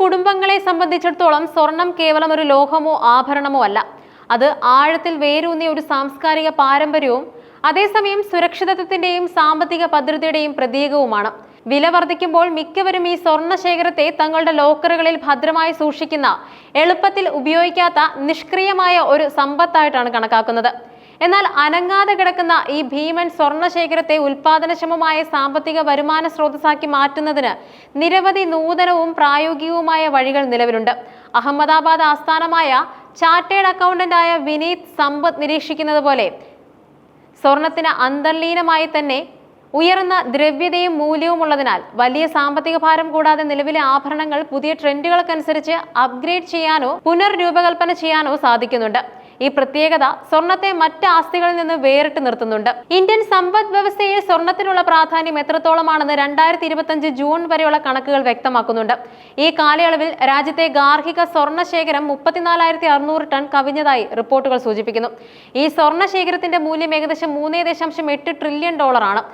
കുടുംബങ്ങളെ സംബന്ധിച്ചിടത്തോളം സ്വർണം കേവലം ഒരു ലോഹമോ ആഭരണമോ അല്ല. അത് ആഴത്തിൽ വേരൂന്നിയ ഒരു സാംസ്കാരിക പാരമ്പര്യവും അതേസമയം സുരക്ഷിതത്വത്തിന്റെയും സാമ്പത്തിക ഭദ്രതയുടെയും പ്രതീകവുമാണ്. വില വർദ്ധിക്കുമ്പോൾ മിക്കവരും ഈ സ്വർണ ശേഖരത്തെ തങ്ങളുടെ ലോക്കറുകളിൽ ഭദ്രമായി സൂക്ഷിക്കുന്ന എളുപ്പത്തിൽ ഉപയോഗിക്കാത്ത നിഷ്ക്രിയമായ ഒരു സമ്പത്തായിട്ടാണ് കണക്കാക്കുന്നത്. എന്നാൽ അനങ്ങാതെ കിടക്കുന്ന ഈ ഭീമൻ സ്വർണശേഖരത്തെ ഉൽപാദനക്ഷമമായ സാമ്പത്തിക വരുമാന സ്രോതസ്സാക്കി മാറ്റുന്നതിന് നിരവധി നൂതനവും പ്രായോഗികവുമായ വഴികൾ നിലവിലുണ്ട്. അഹമ്മദാബാദ് ആസ്ഥാനമായ ചാർട്ടേഡ് അക്കൗണ്ടന്റായ വിനീത് സമ്പത്ത് നിരീക്ഷിക്കുന്നത് പോലെ സ്വർണത്തിന് അന്തർലീനമായി തന്നെ ഉയർന്ന ദ്രവ്യതയും മൂല്യവും ഉള്ളതിനാൽ വലിയ സാമ്പത്തിക ഭാരം കൂടാതെ നിലവിലെ ആഭരണങ്ങൾ പുതിയ ട്രെൻഡുകൾക്കനുസരിച്ച് അപ്ഗ്രേഡ് ചെയ്യാനോ പുനർരൂപകൽപ്പന ചെയ്യാനോ സാധിക്കുന്നുണ്ട്. ഈ പ്രത്യേകത സ്വർണത്തെ മറ്റ് ആസ്തികളിൽ നിന്ന് വേറിട്ട് നിർത്തുന്നുണ്ട്. ഇന്ത്യൻ സമ്പദ് വ്യവസ്ഥയിൽ സ്വർണത്തിനുള്ള പ്രാധാന്യം എത്രത്തോളമാണെന്ന് രണ്ടായിരത്തി ഇരുപത്തഞ്ച് ജൂൺ വരെയുള്ള കണക്കുകൾ വ്യക്തമാക്കുന്നുണ്ട്. ഈ കാലയളവിൽ രാജ്യത്തെ ഗാർഹിക സ്വർണ ശേഖരം മുപ്പത്തിനാലായിരത്തി അറുന്നൂറ് ടൺ കവിഞ്ഞതായി റിപ്പോർട്ടുകൾ സൂചിപ്പിക്കുന്നു. ഈ സ്വർണ ശേഖരത്തിന്റെ മൂല്യം ഏകദേശം മൂന്നേ ദശാംശം എട്ട് ട്രില്യൺ ഡോളറാണ്